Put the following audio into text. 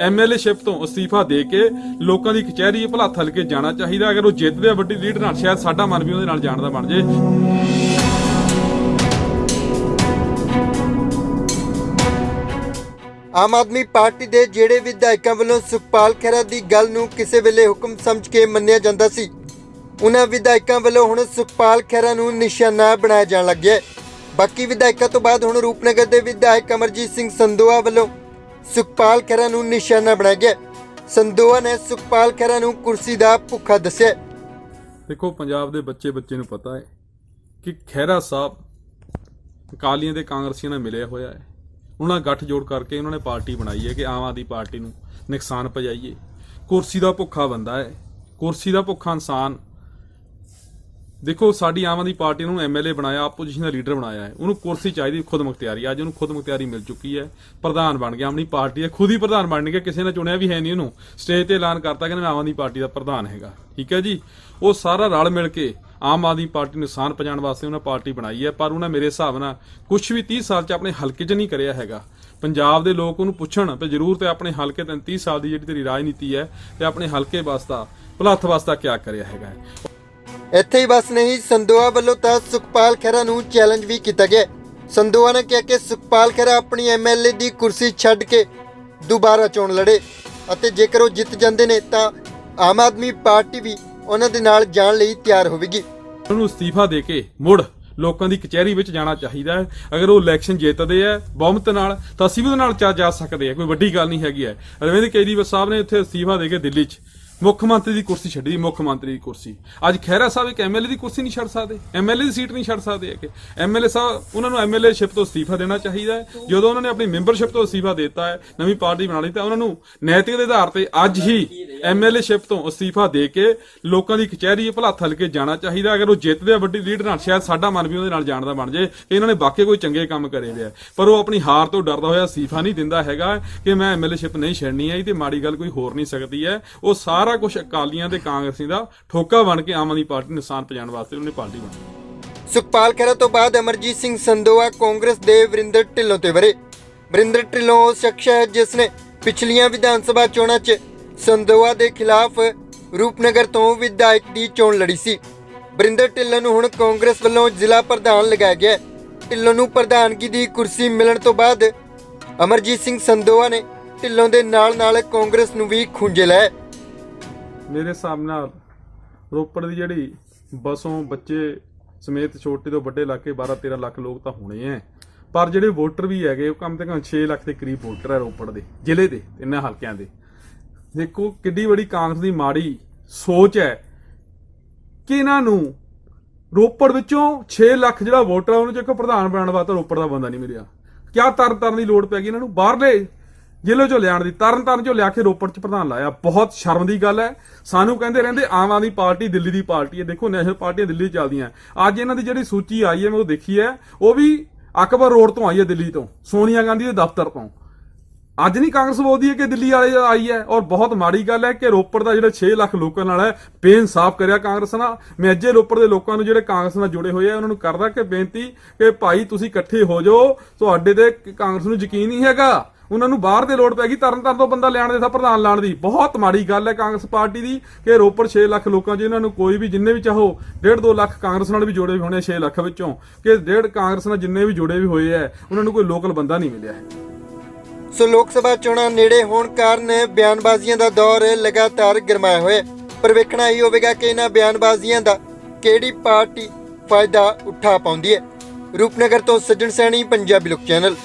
MLAship ਤੋਂ ਅਸਤੀਫਾ ਦੇ ਕੇ ਲੋਕਾਂ ਦੀ ਕਚਹਿਰੀ ਭਲਾ ਥਲ ਜਾਣਾ ਚਾਹੀਦਾ ਅਗਰ ਉਹ ਜਿੱਤਦੇ ਆ, ਵੱਡੀ ਲੀਡ ਨਾਲ, ਸ਼ਾਇਦ ਸਾਡਾ ਮਨ ਵੀ ਉਹਦੇ ਨਾਲ ਜਾਣ ਦਾ ਬਣ ਜੇ। ਆਮ ਆਦਮੀ ਪਾਰਟੀ ਦੇ ਜਿਹੜੇ ਵਿਧਾਇਕਾਂ ਵੱਲੋਂ ਸੁਖਪਾਲ ਖਹਿਰਾ ਦੀ ਗੱਲ ਨੂੰ ਕਿਸੇ ਵੇਲੇ ਹੁਕਮ ਸਮਝ ਕੇ ਮੰਨਿਆ ਜਾਂਦਾ ਸੀ, ਉਹਨਾਂ ਵਿਧਾਇਕਾਂ ਵੱਲੋਂ ਹੁਣ ਸੁਖਪਾਲ ਖਹਿਰਾ ਨੂੰ ਨਿਸ਼ਾਨਾ ਬਣਾਇਆ ਜਾਣ ਲੱਗਿਆ ਬਾਕੀ ਵਿਧਾਇਕਾਂ ਤੋਂ ਬਾਅਦ ਹੁਣ ਰੂਪਨਗਰ ਦੇ ਵਿਧਾਇਕ ਅਮਰਜੀਤ ਸਿੰਘ ਸੰਦੋਆ ਵੱਲੋਂ ਸੁਖਪਾਲ ਖਹਿਰਾ ਨੂੰ ਨਿਸ਼ਾਨਾ ਬਣਾਇਆ ਗਿਆ। ਸੰਦੋਆ ਨੇ ਸੁਖਪਾਲ ਖਹਿਰਾ ਨੂੰ ਕੁਰਸੀ ਦਾ ਭੁੱਖਾ ਦੱਸਿਆ। ਦੇਖੋ, ਪੰਜਾਬ ਦੇ ਬੱਚੇ ਬੱਚੇ ਨੂੰ ਪਤਾ ਹੈ ਕਿ ਖਹਿਰਾ ਸਾਹਿਬ ਅਕਾਲੀਆਂ ਦੇ ਕਾਂਗਰਸੀਆਂ ਨਾਲ ਮਿਲਿਆ ਹੋਇਆ ਹੈ। ਉਹਨਾਂ ਨਾਲ ਗੱਠ ਜੋੜ ਕਰਕੇ ਉਹਨਾਂ ਨੇ ਪਾਰਟੀ ਬਣਾਈ ਹੈ ਕਿ ਆਮ ਆਦਮੀ ਪਾਰਟੀ ਨੂੰ ਨੁਕਸਾਨ ਪਹੁੰਚਾਈਏ। ਕੁਰਸੀ ਦਾ ਭੁੱਖਾ ਬੰਦਾ ਹੈ। ਕੁਰਸੀ ਦਾ ਭੁੱਖਾ ਇਨਸਾਨ ਦੇਖੋ, ਸਾਡੀ ਆਮ ਆਦਮੀ ਪਾਰਟੀ ਨੂੰ ਐਮਐਲਏ ਬਣਾਇਆ ਆਪੋਜੀਸ਼ਨ ਦਾ ਲੀਡਰ ਬਣਾਇਆ ਹੈ। ਉਹਨੂੰ ਕੁਰਸੀ ਚਾਹੀਦੀ ਖੁਦ ਮੁਖਤਿਆਰੀ ਅੱਜ ਉਹਨੂੰ ਖੁਦ ਮੁਖਤਿਆਰੀ ਮਿਲ ਚੁੱਕੀ ਹੈ। ਪ੍ਰਧਾਨ ਬਣ ਗਿਆ, ਆਪਣੀ ਪਾਰਟੀ ਦਾ ਖੁਦ ਹੀ ਪ੍ਰਧਾਨ ਬਣ ਗਿਆ, ਕਿਸੇ ਨੇ ਚੁਣਿਆ ਵੀ ਹੈ ਨਹੀਂ ਉਹਨੂੰ। ਸਟੇਜ ਤੇ ਐਲਾਨ ਕਰਤਾ ਕਿ ਮੈਂ ਆਮ ਆਦਮੀ ਪਾਰਟੀ ਦਾ ਪ੍ਰਧਾਨ ਹੈਗਾ। ਠੀਕ ਹੈ ਜੀ? ਉਹ ਸਾਰਾ ਰਲ ਮਿਲ ਕੇ ਆਮ ਆਦਮੀ ਪਾਰਟੀ ਨੂੰ ਨੁਕਸਾਨ ਪਹੁੰਚਾਉਣ ਵਾਸਤੇ ਉਹਨਾਂ ਪਾਰਟੀ ਬਣਾਈ ਹੈ, ਪਰ ਉਹਨਾਂ ਮੇਰੇ ਹਿਸਾਬ ਨਾਲ ਕੁਝ ਵੀ 30 ਸਾਲ ਚ ਆਪਣੇ ਹਲਕੇ 'ਚ ਨਹੀਂ ਕਰਿਆ ਹੈਗਾ। ਪੰਜਾਬ ਦੇ ਲੋਕ ਉਹਨੂੰ ਪੁੱਛਣ ਤੇ ਜ਼ਰੂਰ ਤੇ ਆਪਣੇ ਹਲਕੇ ਤੇ 30 ਸਾਲ ਦੀ ਜਿਹੜੀ ਤੇਰੀ ਰਾਜਨੀਤੀ ਹੈ ਤੇ ਆਪਣੇ ਹਲਕੇ ਵਾਸਤਾ ਭਲੱਥ ਵਾਸਤਾ ਕੀ ਕਰਿਆ ਹੈਗਾ। ਇੱਥੇ ਹੀ ਬਸ ਨਹੀਂ ਸੰਦੋਆ ਵੱਲੋਂ ਤਾਂ ਸੁਖਪਾਲ ਖਹਿਰਾ ਨੂੰ ਚੈਲੰਜ ਵੀ ਕੀਤਾ ਗਿਆ। ਸੰਦੋਆ ਨੇ ਕਿਹਾ ਕਿ ਸੁਖਪਾਲ ਖਹਿਰਾ ਆਪਣੀ ਐਮਐਲਏ ਦੀ ਕੁਰਸੀ ਛੱਡ ਕੇ ਦੁਬਾਰਾ ਚੋਣ ਲੜੇ ਅਤੇ ਜੇਕਰ ਉਹ ਜਿੱਤ ਜਾਂਦੇ ਨੇ ਤਾਂ ਆਮ ਆਦਮੀ ਪਾਰਟੀ ਵੀ ਉਹਨਾਂ ਦੇ ਨਾਲ ਜਾਣ ਲਈ ਤਿਆਰ ਹੋਵੇਗੀ। ਉਹਨੂੰ ਅਸਤੀਫਾ ਦੇ ਕੇ ਮੁੜ ਲੋਕਾਂ ਦੀ ਕਚਹਿਰੀ ਵਿੱਚ ਜਾਣਾ ਚਾਹੀਦਾ ਹੈ। ਅਗਰ ਉਹ ਇਲੈਕਸ਼ਨ ਜਿੱਤਦੇ ਆ ਬਹੁਮਤ ਨਾਲ, ਤਾਂ ਅਸੀਂ ਵੀ ਉਹਦੇ ਨਾਲ ਜਾ ਜਾ ਸਕਦੇ ਆ, ਕੋਈ ਵੱਡੀ ਗੱਲ ਨਹੀਂ ਹੈਗੀ ਹੈ। ਅਰਵਿੰਦ ਕੇਜਰੀਵਾਲ ਸਾਹਿਬ ਨੇ ਉੱਥੇ ਅਸਤੀਫਾ ਦੇ ਕੇ ਦਿੱਲੀ 'ਚ। ਮੁੱਖ ਮੰਤਰੀ ਦੀ ਕੁਰਸੀ ਛੱਡੀ ਮੁੱਖ ਮੰਤਰੀ ਦੀ ਕੁਰਸੀ। ਅੱਜ ਖਹਿਰਾ ਸਾਹਿਬ ਇੱਕ ਐਮਐਲਏ ਦੀ ਕੁਰਸੀ ਨਹੀਂ ਛੱਡ ਸਕਦੇ। ਐਮਐਲਏ ਦੀ ਸੀਟ ਨਹੀਂ ਛੱਡ ਸਕਦੇ ਹੈਗੇ। ਐਮਐਲਏ ਸਾਹਿਬ ਉਹਨਾਂ ਨੂੰ ਐਮਐਲਏ ਸ਼ਿਪ ਤੋਂ ਅਸਤੀਫਾ ਦੇਣਾ ਚਾਹੀਦਾ ਹੈ। ਜਦੋਂ ਉਹਨਾਂ ਨੇ ਆਪਣੀ ਮੈਂਬਰਸ਼ਿਪ ਤੋਂ ਅਸਤੀਫਾ ਦਿੱਤਾ ਹੈ ਨਵੀਂ ਪਾਰਟੀ ਬਣਾ ਲਈ ਤਾਂ ਉਹਨਾਂ ਨੂੰ ਨੈਤਿਕ ਦੇ ਆਧਾਰ ਤੇ ਅੱਜ ਹੀ ਐਮਐਲਏ ਸ਼ਿਪ ਤੋਂ ਅਸਤੀਫਾ ਦੇ ਕੇ ਲੋਕਾਂ ਦੀ ਕਚਹਿਰੀ ਭਲਾ ਥਲ ਕੇ ਜਾਣਾ ਚਾਹੀਦਾ ਅਗਰ ਉਹ ਜਿੱਤਦੇ ਆ ਵੱਡੀ ਲੀਡ ਨਾਲ ਸ਼ਾਇਦ ਸਾਡਾ ਮਨ ਵੀ ਉਹਦੇ ਨਾਲ ਜਾਣ ਦਾ ਬਣ ਜੇ ਕਿ ਇਹਨਾਂ ਨੇ ਵਾਕਈ ਕੋਈ ਚੰਗੇ ਕੰਮ ਕਰੇ ਦੇ ਆ। ਪਰ ਉਹ ਆਪਣੀ ਹਾਰ ਤੋਂ ਡਰਦਾ ਹੋਇਆ ਅਸਤੀਫਾ ਨਹੀਂ ਦਿੰਦਾ ਹੈਗਾ ਕਿ ਮੈਂ ਐਮਐਲਏ ਸ਼ਿਪ ਨਹੀਂ ਛੱਡਣੀ ਹੈ ਤੇ ਮਾੜੀ ਗੱਲ ਕੋਈ ਹੋਰ ਨਹੀਂ ਸਕਦੀ ਹੈ। ਉਹ ਸਾਰਾ ਕੁਝ ਅਕਾਲੀਆਂ ਤੇ ਕਾਂਗਰਸੀ ਦਾ ਠੋਕਾ ਬਣ ਕੇ ਆਮ ਆਦਮੀ ਪਾਰਟੀ ਨੂੰ ਨੁਕਸਾਨ ਪਹੁੰਚਾਉਣ ਵਾਸਤੇ ਉਹਨੇ ਪਾਰਟੀ ਬਣਾਈ ਸੁਖਪਾਲ ਖਹਿਰਾ ਤੋਂ ਬਾਅਦ ਅਮਰਜੀਤ ਸਿੰਘ ਸੰਦੋਆ ਕਾਂਗਰਸ ਦੇ ਵਰਿੰਦਰ ਢਿੱਲੋਂ ਤੇ ਵਰੇ। ਵਰਿੰਦਰ ਢਿੱਲੋਂ ਉਹ ਸ਼ਖਸ ਹੈ ਜਿਸ ਨੇ ਪਿਛਲੀਆਂ ਵਿਧਾਨ ਸਭਾ ਚੋਣਾਂ 'ਚ ਸੰਦੋਆ ਦੇ ਖਿਲਾਫ ਰੂਪਨਗਰ ਤੋਂ ਵਿਧਾਇਕ ਦੀ ਚੋਣ ਲੜੀ ਸੀ। ਵਰਿੰਦਰ ਢਿੱਲੋਂ ਨੂੰ ਹੁਣ ਕਾਂਗਰਸ ਵੱਲੋਂ ਜ਼ਿਲ੍ਹਾ ਪ੍ਰਧਾਨ ਲਗਾਇਆ ਗਿਆ ਢਿੱਲੋਂ ਨੂੰ ਪ੍ਰਧਾਨਗੀ ਦੀ ਕੁਰਸੀ ਮਿਲਣ ਤੋਂ ਬਾਅਦ ਅਮਰਜੀਤ ਸਿੰਘ ਸੰਦੋਆ ਨੇ ਢਿੱਲੋਂ ਦੇ ਨਾਲ-ਨਾਲ ਕਾਂਗਰਸ ਨੂੰ ਵੀ ਖੁੰਝੇ ਲਾਇਆ ਮੇਰੇ ਹਿਸਾਬ ਨਾਲ ਰੋਪੜ ਦੀ ਜਿਹੜੀ ਬਸੋਂ ਬੱਚੇ ਸਮੇਤ ਛੋਟੇ ਤੋਂ ਵੱਡੇ ਇਲਾਕੇ 12 13 ਲੱਖ ਲੋਕ ਤਾਂ ਹੋਣੇ ਐ। ਪਰ ਜਿਹੜੇ ਵੋਟਰ ਵੀ ਹੈਗੇ, ਉਹ ਕਮ ਤੇ ਕਮ 6 ਲੱਖ ਦੇ ਕਰੀਬ ਵੋਟਰ ਹੈ ਰੋਪੜ ਦੇ, ਜ਼ਿਲ੍ਹੇ ਦੇ ਇਹਨਾਂ ਹਲਕਿਆਂ ਦੇ। ਦੇਖੋ ਕਿੱਡੀ ਵੱਡੀ ਕਾਂਗਰਸ ਦੀ ਮਾੜੀ ਸੋਚ ਹੈ ਕਿ ਇਹਨਾਂ ਨੂੰ ਰੋਪੜ ਵਿੱਚੋਂ 6 ਲੱਖ ਜਿਹੜਾ ਵੋਟਰ ਆ, ਉਹਨੂੰ ਜੇ ਕੋਈ ਪ੍ਰਧਾਨ ਬਣਾਉਣ ਵਾਸਤੇ ਰੋਪੜ ਦਾ ਬੰਦਾ ਨਹੀਂ ਮਿਲਿਆ। ਕਿਆ ਤਰਨ ਤਰਨ ਦੀ ਲੋੜ ਪੈ ਗਈ ਇਹਨਾਂ ਨੂੰ? ਬਾਹਰਲੇ ਜ਼ਿਲ੍ਹੇ ਚੋਂ ਲਿਆਉਣ ਦੀ, ਤਰਨ ਤਾਰਨ ਚੋਂ ਲਿਆ ਕੇ ਰੋਪੜ ਚ ਪ੍ਰਧਾਨ ਲਾਇਆ, ਬਹੁਤ ਸ਼ਰਮ ਦੀ ਗੱਲ ਹੈ। ਸਾਨੂੰ ਕਹਿੰਦੇ ਰਹਿੰਦੇ, ਆਮ ਆਦਮੀ ਪਾਰਟੀ ਦਿੱਲੀ ਦੀ ਪਾਰਟੀ ਹੈ। ਦੇਖੋ, ਨੈਸ਼ਨਲ ਪਾਰਟੀਆਂ ਦਿੱਲੀ ਚੱਲਦੀਆਂ। ਅੱਜ ਇਹਨਾਂ ਦੀ ਜਿਹੜੀ ਸੂਚੀ ਆਈ ਹੈ, ਮੈਂ ਉਹ ਦੇਖੀ ਹੈ। ਉਹ ਵੀ ਅਕਬਰ ਰੋਡ ਤੋਂ ਆਈ ਹੈ ਦਿੱਲੀ ਤੋਂ, ਸੋਨੀਆ ਗਾਂਧੀ ਦੇ ਦਫ਼ਤਰ ਤੋਂ। ਅੱਜ ਨਹੀਂ ਕਾਂਗਰਸ ਬੋਲਦੀ ਹੈ ਕਿ ਦਿੱਲੀ ਵਾਲੇ ਆਈ ਹੈ। ਔਰ ਬਹੁਤ ਮਾੜੀ ਗੱਲ ਹੈ ਕਿ ਰੋਪੜ ਦਾ ਜਿਹੜਾ 6 ਲੱਖ ਲੋਕਾਂ ਨਾਲ ਹੈ ਬੇਇਨਸਾਫ ਕਰਿਆ ਕਾਂਗਰਸ ਨਾਲ। ਮੈਂ ਅੱਜੇ ਰੋਪੜ ਦੇ ਲੋਕਾਂ ਨੂੰ ਜਿਹੜੇ ਕਾਂਗਰਸ ਨਾਲ ਜੁੜੇ ਹੋਏ ਆ, ਉਹਨਾਂ ਨੂੰ ਕਰਦਾ ਕਿ ਬੇਨਤੀ ਕਿ ਭਾਈ ਤੁਸੀਂ ਇਕੱਠੇ ਹੋ ਜਾਓ। ਤੁਹਾਡੇ ਤੇ ਕਾਂਗਰਸ ਨੂੰ ਯਕੀਨ ਨਹੀਂ ਹੈਗਾ। ਉਹਨਾਂ ਨੂੰ ਬਾਹਰ ਦੇ ਲੋੜ ਪੈ ਗਈ ਤਰਨ ਤਾਰਨ ਤੋਂ ਬੰਦਾ ਲਿਆਣ ਦੇ ਥਾ ਪ੍ਰਧਾਨ ਲਾਣ ਦੀ। ਬਹੁਤ ਮਾੜੀ ਗੱਲ ਹੈ ਕਾਂਗਰਸ ਪਾਰਟੀ ਦੀ ਕਿ ਰੋਪੜ 6 ਲੱਖ ਲੋਕਾਂ 'ਚ ਇਹਨਾਂ ਨੂੰ ਕੋਈ ਵੀ ਜਿੰਨੇ ਵੀ ਚਾਹੋ 1.5 2 ਲੱਖ ਕਾਂਗਰਸ ਨਾਲ ਵੀ ਜੁੜੇ ਹੋਣੇ 6 ਲੱਖ ਵਿੱਚੋਂ, ਕਿ 1.5 ਕਾਂਗਰਸ ਨਾਲ ਜਿੰਨੇ ਵੀ ਜੁੜੇ ਵੀ ਹੋਏ ਆ, ਉਹਨਾਂ ਨੂੰ ਕੋਈ ਲੋਕਲ ਬੰਦਾ ਨਹੀਂ ਮਿਲਿਆ ਹੈ। ਸੋ ਲੋਕ ਸਭਾ ਚੋਣਾਂ ਨੇੜੇ ਹੋਣ ਕਾਰਨ ਬਿਆਨਬਾਜ਼ੀਆਂ ਦਾ ਦੌਰ ਲਗਾਤਾਰ ਗਰਮਾਇਆ ਹੋਇਆ ਪਰ ਵੇਖਣਾ ਹੀ ਹੋਵੇਗਾ ਕਿ ਇਹਨਾਂ ਬਿਆਨਬਾਜ਼ੀਆਂ ਦਾ ਕਿਹੜੀ ਪਾਰਟੀ ਫਾਇਦਾ ਉਠਾ ਪਾਉਂਦੀ ਹੈ। ਰੂਪਨਗਰ ਤੋਂ ਸੱਜਣ ਸੈਣੀ, ਪੰਜਾਬੀ ਲੋਕ ਚੈਨਲ।